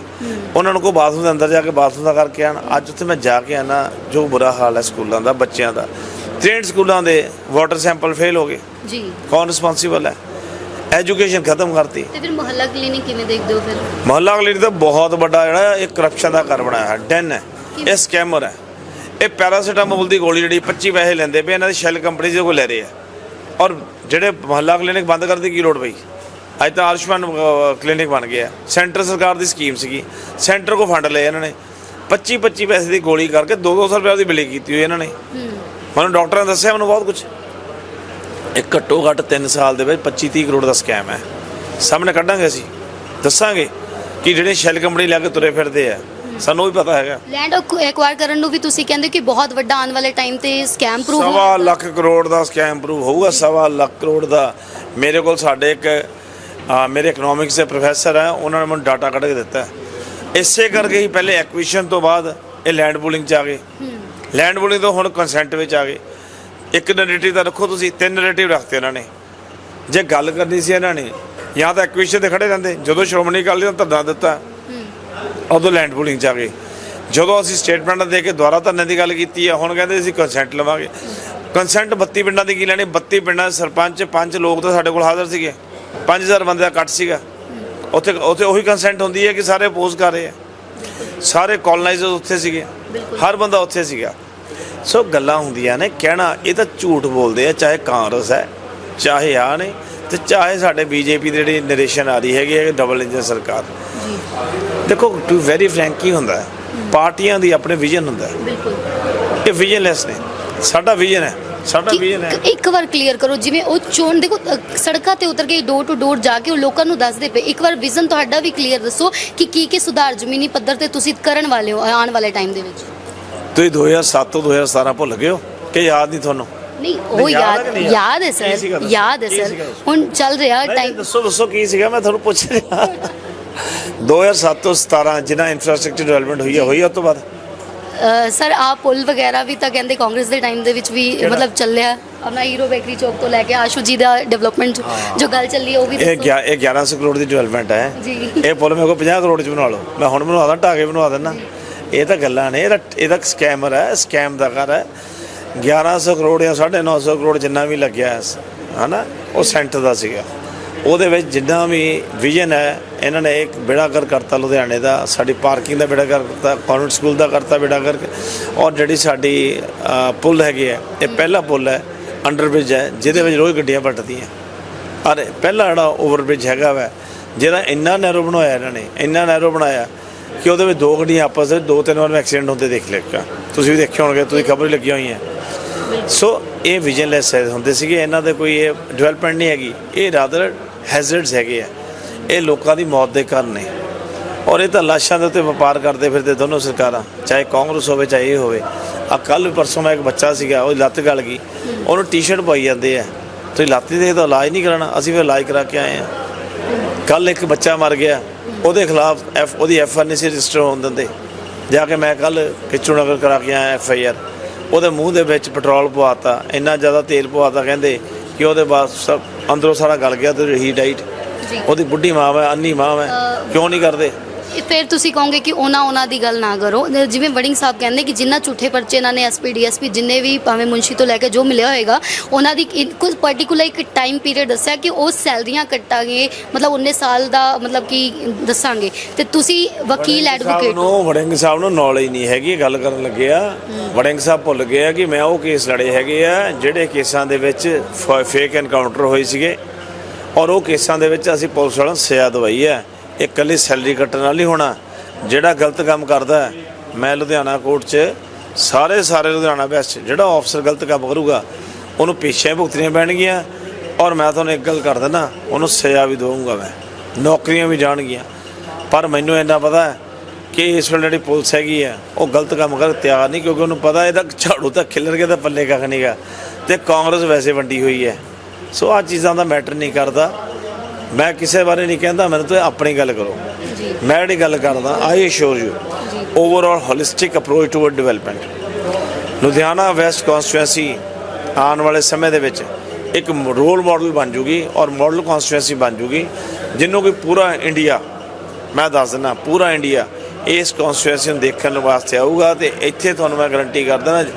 ਉਹਨਾਂ ਨੂੰ ਕੋ ਬਾਥਰੂਮ ਦੇ ਅੰਦਰ ਜਾ ਕੇ ਬਾਥਰੂਮ ਦਾ ਕਰਕੇ ਆਣ ਅੱਜ ਉੱਥੇ ਮੈਂ ਜਾ ਕੇ ਆਣਾ ਜੋ ਬੁਰਾ ਹਾਲ ਹੈ ਸਕੂਲਾਂ ਦਾ ਬੱਚਿਆਂ ਦਾ। 63 ਸਕੂਲਾਂ ਦੇ ਵਾਟਰ ਸੈਂਪਲ ਫੇਲ ਹੋ ਗਏ। ਜੀ। ਕੌਣ ਰਿਸਪੌਂਸੀਬਲ ਹੈ? ਐਜੂਕੇਸ਼ਨ ਖਤਮ ਕਰਤੀ। ਤੇ ਫਿਰ ਮੁਹੱਲਾ ਕਲੀਨਿਕ ਕਿਵੇਂ ਦੇਖਦੇ ਹੋ ਫਿਰ? ਮੁਹੱਲਾ ਕਲੀਨਿਕ ਤਾਂ ਬਹੁਤ ਵੱਡਾ ਜਿਹੜਾ ਇਹ ਕਰਪਸ਼ਨ ਦਾ ਘਰ ਬਣਾਇਆ ਹੈ ਡੈਨ ਹੈ। ਇਹ ਸਕੈਮਰ ਹੈ। ਇਹ ਪੈਰਾਸੀਟਾਮੋਲ ਦੀ ਗੋਲੀ ਜਿਹੜੀ 25 ਪੈਸੇ ਲੈਂਦੇ ਪਏ ਇਹਨਾਂ ਦੀ ਸ਼ੈਲ ਕੰਪਨੀ ਦੇ ਕੋਲ ਲੈ ਰਹੇ ਆ। ਔਰ ਜਿਹੜੇ ਮੁਹੱਲਾ ਕਲੀਨਿਕ ਬੰਦ ਕਰਨ ਦੀ ਕੀ ਲੋੜ ਪਈ? ਅੱਜ ਤਾਂ ਆਯੁਸ਼ਮਾਨ ਕਲੀਨਿਕ ਬਣ ਗਿਆ ਸੈਂਟਰ ਸਰਕਾਰ ਦੀ ਸਕੀਮ ਸੀਗੀ। ਸੈਂਟਰ ਕੋ ਫੰਡ ਲਏ ਇਹਨਾਂ ਨੇ। 25 25 ਪੈਸੇ ਦੀ ਗੋਲੀ ਕਰਕੇ 2-200 ਰੁਪਏ ਦੀ ਬਿਲਿੰਗ ਕੀਤੀ ਹੋਈ ਇਹਨਾਂ ਨੇ। ਮੈਨੂੰ ਡਾਕਟਰਾਂ ਨੇ ਦੱਸਿਆ ਮੈਨੂੰ ਬਹੁਤ ਕੁਝ ਇਹ ਘੱਟੋ ਘੱਟ 3 ਸਾਲ ਦੇ ਵਿੱਚ 25 30 ਕਰੋੜ ਦਾ ਸਕੈਮ ਹੈ। ਸਾਹਮਣੇ ਕੱਢਾਂਗੇ ਅਸੀਂ। ਦੱਸਾਂਗੇ ਕਿ ਜਿਹੜੇ ਸ਼ੈਲ ਕੰਪਨੀ ਲੈ ਕੇ ਤੁਰੇ ਫਿਰਦੇ ਆ ਸਾਨੂੰ ਵੀ ਪਤਾ ਹੈਗਾ। ਲੈਂਡ ਐਕਵਾਇਰ ਕਰਨ ਨੂੰ ਵੀ ਤੁਸੀਂ ਕਹਿੰਦੇ ਕਿ ਬਹੁਤ ਵੱਡਾ ਆਉਣ ਵਾਲੇ ਟਾਈਮ ਤੇ ਸਕੈਮ ਪ੍ਰੂਫ ਸਵਾ ਲੱਖ ਕਰੋੜ ਦਾ ਸਕੈਮ ਪ੍ਰੂਵ ਹੋਊਗਾ ਸਵਾ ਲੱਖ ਕਰੋੜ ਦਾ। ਮੇਰੇ ਕੋਲ ਸਾਡੇ ਇੱਕ ਮੇਰੇ ਇਕਨੋਮਿਕਸ ਦੇ ਪ੍ਰੋਫੈਸਰ ਹੈ ਉਹਨਾਂ ਨੇ ਮੈਨੂੰ ਡਾਟਾ ਕੱਢ ਕੇ ਦਿੱਤਾ। ਹੈ। ਇਸੇ ਕਰਕੇ ਹੀ ਪਹਿਲੇ ਐਕੁਇਸ਼ਨ ਤੋਂ ਬਾਅਦ ਇਹ ਲੈਂਡ ਪੂਲਿੰਗ ਚ ਆ ਗਏ। ਲੈਂਡ ਪੂਲਿੰਗ ਤੋਂ ਹੁਣ ਕੰਸੈਂਟ ਵਿੱਚ ਆ ਗਏ। ਇੱਕ ਨੈਰੇਟਿਵ ਤਾਂ ਰੱਖੋ ਤੁਸੀਂ ਤਿੰਨ ਨੈਰੇਟਿਵ ਰੱਖਤੇ ਇਹਨਾਂ ਨੇ। ਜੇ ਗੱਲ ਕਰਨੀ ਸੀ ਇਹਨਾਂ ਨੇ ਜਾਂ ਤਾਂ ਐਕੁਇਸ਼ਨ ਤੇ ਖੜੇ ਰਹਿੰਦੇ ਜਦੋਂ ਸ਼੍ਰੋਮਣੀ ਅਕਾਲੀ ਦਲ ਨੇ ਧਰਨਾ ਦਿੱਤਾ ਉਦੋਂ ਲੈਂਡ ਪੂਲਿੰਗ ਚ ਆ ਗਏ। ਜਦੋਂ ਅਸੀਂ ਸਟੇਟਮੈਂਟ ਦੇ ਕੇ ਦੁਬਾਰਾ ਧਰਨੇ ਦੀ ਗੱਲ ਕੀਤੀ ਹੈ ਹੁਣ ਕਹਿੰਦੇ ਅਸੀਂ ਕੰਸੈਂਟ ਲਵਾਂਗੇ। ਕੰਸੈਂਟ 32 ਪਿੰਡਾਂ ਦੀ ਕੀ ਲੈਣੀ? 32 ਪਿੰਡਾਂ ਦੇ ਸਰਪੰਚ ਪੰਜ ਲੋਕ ਤਾਂ ਸਾਡੇ ਕੋਲ ਹਾਜ਼ਰ ਸੀਗੇ। 5000 ਬੰਦੇ ਦਾ ਇਕੱਠ ਸੀਗਾ। ਉੱਥੇ ਉੱਥੇ ਉਹੀ ਕੰਸੈਂਟ ਹੁੰਦੀ ਹੈ ਕਿ ਸਾਰੇ ਅਪੋਜ਼ ਕਰ ਰਹੇ ਆ। ਸਾਰੇ ਕਲੋਨਾਈਜ਼ਰ ਉੱਥੇ ਸੀਗੇ। ਹਰ ਬੰਦਾ ਉੱਥੇ ਸੀਗਾ। ਸੋ ਗੱਲਾਂ ਹੁੰਦੀਆਂ ਨੇ ਕਹਿਣਾ ਇਹ ਤਾਂ ਝੂਠ ਬੋਲਦੇ ਆ ਚਾਹੇ ਕਾਂਗਰਸ ਹੈ ਚਾਹੇ ਆ ਨੇ ਤੇ ਚਾਹੇ ਸਾਡੇ ਬੀਜੇਪੀ ਦੀ ਜਿਹੜੀ ਨਰੇਸ਼ਨ ਆ ਰਹੀ ਹੈਗੀ ਹੈ ਡਬਲ ਇੰਜਨ ਸਰਕਾਰ। ਦੇਖੋ ਟੂ ਵੈਰੀ ਫਰੈਂਕ ਕੀ ਹੁੰਦਾ ਹੈ। ਪਾਰਟੀਆਂ ਦੀ ਆਪਣੇ ਵਿਜ਼ਨ ਹੁੰਦਾ ਹੈ। ਬਿਲਕੁਲ। ਇਹ ਵਿਜ਼ਨਲੈਸ ਨੇ। ਸਾਡਾ ਵਿਜ਼ਨ ਹੈ। ਸਾਡਾ ਵਿਜ਼ਨ ਹੈ। ਇੱਕ ਵਾਰ ਕਲੀਅਰ ਕਰੋ ਜਿਵੇਂ ਉਹ ਚੋਣ ਦੇਖੋ ਸੜਕਾਂ ਤੇ ਉਤਰ ਕੇ ਡੋਰ ਟੂ ਡੋਰ ਜਾ ਕੇ ਉਹ ਲੋਕਾਂ ਨੂੰ ਦੱਸਦੇ ਪਏ। ਇੱਕ ਵਾਰ ਵਿਜ਼ਨ ਤੁਹਾਡਾ ਵੀ ਕਲੀਅਰ ਦੱਸੋ ਕਿ ਕੀ ਕੀ ਸੁਧਾਰ ਜ਼ਮੀਨੀ ਪੱਧਰ ਤੇ ਤੁਸੀਂ ਕਰਨ ਵਾਲੇ ਹੋ ਆਉਣ ਵਾਲੇ ਟਾਈਮ ਦੇ ਵਿੱਚ। ਤੁਸੀਂ 2007 ਤੋਂ 2017 ਭੁੱਲ ਗਏ ਹੋ? ਕਿ ਯਾਦ ਨਹੀਂ ਤੁਹਾਨੂੰ? ਨਹੀਂ ਉਹ ਯਾਦ ਯਾਦ ਹੈ ਹੈ ਸਰ? ਯਾਦ ਹੈ ਸਰ? ਹੁਣ ਚੱਲ ਰਿਹਾ ਟਾਈਮ ਦੱਸੋ ਦੱਸੋ ਕੀ ਸੀਗਾ? ਮੈਂ ਤੁਹਾਨੂੰ ਪੁੱਛ ਰਿਹਾ। 2007 ਤੋਂ 17 ਜਿੰਨਾ ਇਨਫਰਾਸਟ੍ਰਕਚਰ ਡਿਵੈਲਪਮੈਂਟ ਹੋਈ ਹੈ ਹੋਈ ਹੈ ਉਸ ਤੋਂ ਬਾਅਦ? ਸਰ ਆ ਪੁਲ ਵਗੈਰਾ ਵੀ ਤਾਂ ਕਹਿੰਦੇ ਕਾਂਗਰਸ ਦੇ ਟਾਈਮ ਦੇ ਵਿੱਚ ਵੀ? ਮਤਲਬ ਚੱਲਿਆ। ਆਪਣਾ ਹੀਰੋ ਬੇਕਰੀ ਚੌਕ ਤੋਂ ਲੈ ਕੇ ਆਸ਼ੂ ਜੀ ਦਾ ਡਿਵੈਲਪਮੈਂਟ ਜੋ ਗੱਲ ਚੱਲੀ ਉਹ ਵੀ ਇਹ ਗਿਆ ਇਹ 1100 ਕਰੋੜ ਦੀ ਡਿਵੈਲਪਮੈਂਟ ਹੈ। ਜੀ। ਇਹ ਪੁੱਲ ਮੇਰੇ ਕੋਲ 50 ਕਰੋੜ ਚ ਬਣਾ ਲਓ। ਮੈਂ ਹੁਣ ਬਣਵਾ ਦਾਂ ਢਾਗੇ ਬਣਵਾ ਦਿੰਦਾ। ਇਹ ਤਾਂ ਗੱਲਾਂ ਨੇ ਇਹਦਾ ਇਹਦਾ ਸਕੈਮਰ ਹੈ ਸਕੈਮ ਦਾ ਘਰ ਹੈ। 1100 ਕਰੋੜ ਜਾਂ 950 ਕਰੋੜ ਜਿੰਨਾ ਵੀ ਲੱਗਿਆ ਹੈ, ਹਨਾ ਉਹ ਸੈਂਟਰ ਦਾ ਸੀਗਾ। ਉਹਦੇ ਵਿੱਚ ਜਿੰਨਾ ਵੀ ਵਿਜ਼ਨ ਹੈ ਇਹਨਾਂ ਨੇ ਇੱਕ ਬੇੜਾਗਰ ਕਰਤਾ ਲੁਧਿਆਣੇ ਦਾ ਸਾਡੀ ਪਾਰਕਿੰਗ ਦਾ ਬੇੜਾਗਰ ਕਰਤਾ ਕਨਵੈਂਟ ਸਕੂਲ ਦਾ ਕਰਤਾ ਬੇੜਾਗਰ। ਔਰ ਜਿਹੜੀ ਸਾਡੀ ਪੁਲ ਹੈਗੀ ਹੈ ਇਹ ਪਹਿਲਾ ਪੁਲ ਹੈ ਅੰਡਰਬ੍ਰਿਜ ਹੈ ਜਿਹਦੇ ਵਿੱਚ ਰੋਜ਼ ਗੱਡੀਆਂ ਪਲਟਦੀਆਂ। ਅਰੇ ਪਹਿਲਾ ਜਿਹੜਾ ਓਵਰਬ੍ਰਿਜ ਹੈਗਾ ਵਾ ਜਿਹਦਾ ਇੰਨਾ ਨੈਰੋ ਬਣਾਇਆ ਇਹਨਾਂ ਨੇ ਇੰਨਾ ਨੈਰੋ ਬਣਾਇਆ ਕਿ ਉਹਦੇ ਵਿੱਚ ਦੋ ਗੱਡੀਆਂ ਆਪਸ ਵਿੱਚ ਦੋ ਤਿੰਨ ਵਾਰ ਐਕਸੀਡੈਂਟ ਹੁੰਦੇ ਦੇਖ ਲਿਆ ਤੁਸੀਂ ਵੀ ਦੇਖੇ ਹੋਣਗੇ ਤੁਸੀਂ ਖਬਰ ਲੱਗੀਆਂ ਹੋਈਆਂ ਸੋ ਇਹ ਵਿਜਨਲੈਸ ਹੁੰਦੇ ਸੀਗੇ ਇਹਨਾਂ ਦੇ ਕੋਈ ਇਹ ਡਿਵੈਲਪਮੈਂਟ ਨਹੀਂ ਹੈਗੀ। ਇਹ ਰਾਦਰ ਹੈਜ਼ਰਡਸ ਹੈਗੇ ਆ। ਇਹ ਲੋਕਾਂ ਦੀ ਮੌਤ ਦੇ ਕਾਰਨ ਨੇ। ਔਰ ਇਹ ਤਾਂ ਲਾਸ਼ਾਂ ਦੇ ਉੱਤੇ ਵਪਾਰ ਕਰਦੇ ਫਿਰਦੇ ਦੋਨੋਂ ਸਰਕਾਰਾਂ, ਚਾਹੇ ਕਾਂਗਰਸ ਹੋਵੇ, ਚਾਹੇ ਇਹ ਹੋਵੇ। ਆ ਕੱਲ ਪਰਸੋਂ ਮੈਂ ਇੱਕ ਬੱਚਾ ਸੀਗਾ ਉਹ ਲੱਤ ਗਲ ਗਈ। ਉਹਨੂੰ ਟੀ-ਸ਼ਰਟ ਪਾਈ ਜਾਂਦੇ ਆ। ਤੁਸੀਂ ਲੱਤ ਦੇ ਤਾਂ ਇਲਾਜ ਨਹੀਂ ਕਰਾਣਾ ਅਸੀਂ ਫਿਰ ਇਲਾਜ ਕਰਾ ਕੇ ਆਏ ਆ। ਕੱਲ ਇੱਕ ਬੱਚਾ ਮਰ ਗਿਆ। ਉਹਦੇ ਖਿਲਾਫ ਐਫ ਉਹਦੀ ਐਫ ਆਰ ਨਹੀਂ ਸੀ ਰਜਿਸਟਰ ਹੋਣ ਦਿੰਦੇ। ਜਾ ਕੇ ਮੈਂ ਕੱਲ ਕਿਚੂ ਨਗਰ ਕਰਾ ਕੇ ਆਇਆ ਐਫ ਆਈ ਆਰ ਉਹਦੇ ਮੂੰਹ ਦੇ ਵਿੱਚ ਪੈਟਰੋਲ ਪਵਾਤਾ ਇੰਨਾ ਜ਼ਿਆਦਾ ਤੇਲ ਪਵਾਤਾ ਕਹਿੰਦੇ ਕਿ ਉਹਦੇ ਬਾਅਦ ਸਭ ਅੰਦਰੋਂ ਸਾਰਾ ਗਲ ਗਿਆ ਤੇ ਹੀ ਡਾਈਟ ਜੀ। ਉਹਦੀ ਬੁੱਢੀ ਮਾਂ ਹੈ ਅੰਨੀ ਮਾਂ ਹੈ ਕਿਉਂ ਨਹੀਂ ਕਰਦੇ? ਇਹ ਫਿਰ ਤੁਸੀਂ ਕਹੋਗੇ ਕਿ ਉਹਨਾਂ ਉਹਨਾਂ ਦੀ ਗੱਲ ਨਾ ਕਰੋ। ਜਿਵੇਂ ਵੜਿੰਗ ਸਾਹਿਬ ਕਹਿੰਦੇ ਕਿ ਜਿੰਨਾ ਝੂਠੇ ਪਰਚੇ ਇਹਨਾਂ ਨੇ ਐਸਪੀ ਡੀਐਸਪੀ ਜਿੰਨੇ ਵੀ ਭਾਵੇਂ ਮੁੰਸ਼ੀ ਤੋਂ ਲੈ ਕੇ ਜੋ ਮਿਲਿਆ ਹੋਏਗਾ ਉਹਨਾਂ ਦੀ ਇੱਕ- ਕੁਝ ਪਾਰਟਿਕੂਲਰ ਇੱਕ ਟਾਈਮ ਪੀਰੀਅਡ ਦੱਸਿਆ ਕਿ ਉਹ ਸੈਲਰੀਆਂ ਕੱਟਾਂਗੇ ਮਤਲਬ 19 ਸਾਲ ਦਾ ਮਤਲਬ ਕਿ ਦੱਸਾਂਗੇ। ਤੇ ਤੁਸੀਂ ਵਕੀਲ ਐਡਵੋਕੇਟ ਨੂੰ ਵੜਿੰਗ ਸਾਹਿਬ ਨੂੰ ਨੌਲੇਜ ਨਹੀਂ ਹੈਗੀ ਇਹ ਗੱਲ ਕਰਨ ਲੱਗੇ ਆ। ਵੜਿੰਗ ਸਾਹਿਬ ਭੁੱਲ ਗਏ ਆ ਕਿ ਮੈਂ ਉਹ ਕੇਸ ਲੜੇ ਹੈਗੇ ਆ ਜਿਹੜੇ ਕੇਸਾਂ ਦੇ ਵਿੱਚ ਫੇਕ ਐਨਕਾਊਂਟਰ ਹੋਏ ਸੀਗੇ। ਔਰ ਉਹ ਕੇਸਾਂ ਦੇ ਵਿੱਚ ਅਸੀਂ ਪੁਲਿਸ ਵਾਲਿਆਂ ਨੂੰ ਸਜ਼ਾ ਦਵਾਈ ਹੈ ਇਹ ਇਕੱਲੀ ਸੈਲਰੀ ਕੱਟਣ ਨਾਲ ਨਹੀਂ ਹੋਣਾ, ਜਿਹੜਾ ਗਲਤ ਕੰਮ ਕਰਦਾ ਮੈਂ ਲੁਧਿਆਣਾ ਕੋਰਟ 'ਚ ਸਾਰੇ ਸਾਰੇ ਲੁਧਿਆਣਾ ਵੈਸਟ ਜਿਹੜਾ ਅਫਸਰ ਗਲਤ ਕੰਮ ਕਰੂਗਾ, ਉਹਨੂੰ ਪੇਸ਼ੇ ਭੁਗਤਣੀਆਂ ਪੈਣਗੀਆਂ ਔਰ ਮੈਂ ਤੁਹਾਨੂੰ ਇੱਕ ਗੱਲ ਕਰ ਦਿੰਦਾ, ਉਹਨੂੰ ਸਜ਼ਾ ਵੀ ਦਊਂਗਾ ਮੈਂ, ਨੌਕਰੀਆਂ ਵੀ ਜਾਣਗੀਆਂ। ਪਰ ਮੈਨੂੰ ਇੰਨਾ ਪਤਾ ਹੈ ਕਿ ਇਸ ਵੇਲੇ ਜਿਹੜੀ ਪੁਲਿਸ ਹੈਗੀ ਆ ਉਹ ਗਲਤ ਕੰਮ ਕਰ ਤਿਆਰ ਨਹੀਂ, ਕਿਉਂਕਿ ਉਹਨੂੰ ਪਤਾ ਇਹਦਾ ਝਾੜੂ ਤਾਂ ਖਿਲਰ ਕੇ ਤਾਂ ਪੱਲੇ ਕੱਖ ਨਹੀਂਗਾ ਤੇ ਕਾਂਗਰਸ ਵੈਸੇ ਵੰਡੀ ਹੋਈ ਹੈ। ਸੋ ਆ ਚੀਜ਼ਾਂ ਦਾ ਮੈਟਰ ਨਹੀਂ ਕਰਦਾ। ਮੈਂ ਕਿਸੇ ਬਾਰੇ ਨਹੀਂ ਕਹਿੰਦਾ ਮੈਨੂੰ ਤਾਂ ਆਪਣੀ ਗੱਲ ਕਰੋ। ਮੈਂ ਜਿਹੜੀ ਗੱਲ ਕਰਦਾ I assure you overall holistic approach toward development Ludhiana west constituency ਆਉਣ ਵਾਲੇ ਸਮੇਂ ਦੇ ਵਿੱਚ ਇੱਕ ਰੋਲ ਮਾਡਲ ਬਣ ਜੂਗੀ ਔਰ ਮਾਡਲ ਕਨਸਟੀਟੂਐਂਸੀ ਬਣ ਜੂਗੀ ਜਿਹਨੂੰ ਕਿ ਪੂਰਾ ਇੰਡੀਆ ਮੈਂ ਦੱਸ ਦਿੰਦਾ ਪੂਰਾ ਇੰਡੀਆ ਇਸ ਕਨਸਟੀਟੂਐਂਸੀ ਨੂੰ ਦੇਖਣ ਵਾਸਤੇ ਆਊਗਾ ਤੇ ਇੱਥੇ ਤੁਹਾਨੂੰ ਮੈਂ ਗਾਰੰਟੀ ਕਰਦਾ ਨਾ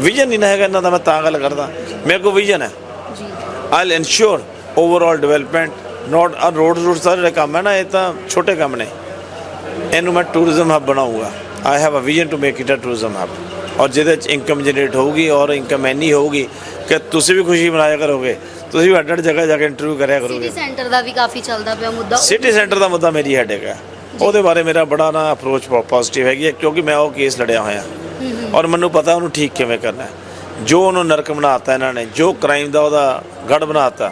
ਵਿਜ਼ਨ ਨਹੀਂ ਨਾ ਹੈਗਾ ਇਹਨਾਂ ਦਾ ਮੈਂ ਤਾਂ ਗੱਲ ਕਰਦਾ। ਮੇਰੇ ਕੋਲ ਵਿਜ਼ਨ ਹੈ। ਜੀ। I'll insure overall development not a road ਦਾ ਜਿਹੜਾ ਕੰਮ ਹੈ ਨਾ ਇਹ ਤਾਂ ਛੋਟੇ ਕੰਮ ਨੇ। ਇਹਨੂੰ ਮੈਂ tourism hub ਬਣਾਉਂਗਾ I have a vision to make it a tourism hub ਔਰ ਜਿਹਦੇ ਚ ਇਨਕਮ ਜਨਰੇਟ ਹੋਊਗੀ ਔਰ ਇਨਕਮ ਐਨੀ ਹੋਊਗੀ ਕਿ ਤੁਸੀਂ ਵੀ ਖੁਸ਼ੀ ਮਨਾਇਆ ਕਰੋਗੇ। ਤੁਸੀਂ ਵੀ ਅੱਡ ਅੱਡ ਜਗ੍ਹਾ ਜਾ ਕੇ ਇੰਟਰਵਿਊ ਕਰਿਆ ਸਿਟੀ ਕਰੋਗੇ। ਸੈਂਟਰ ਦਾ ਵੀ ਕਾਫੀ ਚੱਲਦਾ ਪਿਆ ਮੁੱਦਾ। ਸਿਟੀ ਸੈਂਟਰ ਦਾ ਮੁੱਦਾ ਮੇਰੀ ਹੈਡੇਕ ਹੈ ਉਹਦੇ ਬਾਰੇ ਮੇਰਾ ਬੜਾ ਨਾ ਅਪਰੋਚ ਪੋਜ਼ਿਟਿਵ ਹੈਗੀ ਹੈ ਕਿਉਂਕਿ ਮੈਂ ਉਹ ਕੇਸ ਲੜਿਆ ਹੋਇਆ। ਔਰ ਮੈਨੂੰ ਪਤਾ ਉਹਨੂੰ ਠੀਕ ਕਿਵੇਂ ਕਰਨਾ ਹੈ। ਜੋ ਉਹਨੂੰ ਨਰਕ ਬਣਾਤਾ ਇਹਨਾਂ ਨੇ ਜੋ ਕ੍ਰਾਈਮ ਦਾ ਉਹਦਾ ਗੜ ਬਣਾਤਾ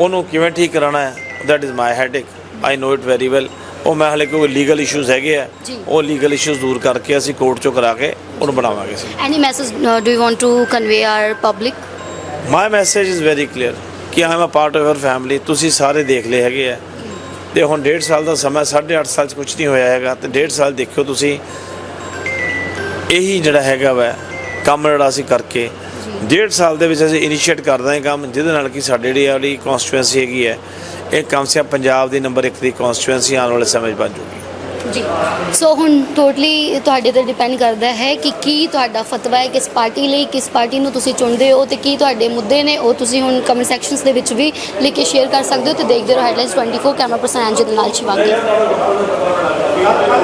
ਉਹਨੂੰ ਕਿਵੇਂ ਠੀਕ ਕਰਾਉਣਾ ਹੈ? That is my headache I know it very well ਉਹ ਮੈਂ ਹਲੇ ਕੋਈ ਲੀਗਲ ਇਸ਼ੂਜ਼ ਹੈਗੇ ਆ। ਉਹ ਲੀਗਲ ਇਸ਼ੂਜ਼ ਦੂਰ ਕਰਕੇ ਅਸੀਂ ਕੋਰਟ ਚੋਂ ਕਰਾ ਕੇ ਉਹਨੂੰ ਬਣਾਵਾਂਗੇ ਅਸੀਂ। Any message do you want to convey our public my message is very clear ਕਿ I am a part of your family ਤੁਸੀਂ ਸਾਰੇ ਦੇਖ ਲਏ ਹੈਗੇ ਆ। ਤੇ ਹੁਣ ਡੇਢ ਸਾਲ ਦਾ ਸਮਾਂ ਸਾਢੇ ਅੱਠ ਸਾਲ ਚ ਕੁਝ ਨਹੀਂ ਹੋਇਆ ਹੈਗਾ। ਤੇ ਡੇਢ ਸਾਲ ਦੇਖਿਓ ਤੁਸੀਂ। ਇਹੀ ਜਿਹੜਾ ਹੈਗਾ ਵਾ ਕੰਮ ਜਿਹੜਾ ਅਸੀਂ ਕਰਕੇ ਡੇਢ ਸਾਲ ਦੇ ਵਿੱਚ ਅਸੀਂ ਇਨੀਸ਼ੀਏਟ ਕਰਦਾ ਹਾਂ ਕੰਮ ਜਿਹਦੇ ਨਾਲ ਕਿ ਸਾਡੇ ਜਿਹੜੀ ਆ ਜਿਹੜੀ ਕਨਸਟੀਟੂਐਂਸੀ ਹੈਗੀ ਹੈ ਇਹ ਕਮ ਸੇ ਕਮ ਪੰਜਾਬ ਦੀ ਨੰਬਰ 1 ਦੀ ਕਨਸਟੀਟੂਐਂਸੀ ਆਉਣ ਵਾਲੇ ਸਮੇਂ 'ਚ ਬਣ ਜੂਗੀ। ਜੀ। ਸੋ ਹੁਣ ਟੋਟਲੀ ਤੁਹਾਡੇ ਤੇ ਡਿਪੈਂਡ ਕਰਦਾ ਹੈ ਕਿ ਕੀ ਤੁਹਾਡਾ ਫਤਵਾ ਹੈ ਕਿਸ ਪਾਰਟੀ ਲਈ ਕਿਸ ਪਾਰਟੀ ਨੂੰ ਤੁਸੀਂ ਚੁਣਦੇ ਹੋ ਤੇ ਕੀ ਤੁਹਾਡੇ ਮੁੱਦੇ ਨੇ ਉਹ ਤੁਸੀਂ ਹੁਣ ਕਮੈਂਟ ਸੈਕਸ਼ਨਸ ਦੇ ਵਿੱਚ ਵੀ ਲਿਖ ਕੇ ਸ਼ੇਅਰ ਕਰ ਸਕਦੇ ਹੋ ਤੇ ਦੇਖਦੇ ਰਹੋ ਹੈਡਲਾਈਨਸ 24 ਕੈਮਰਾ ਪਰਸਨ ਅੰਜਨ ਦੇ ਨਾਲ ਸ਼ਿਵਾਂਗੀ।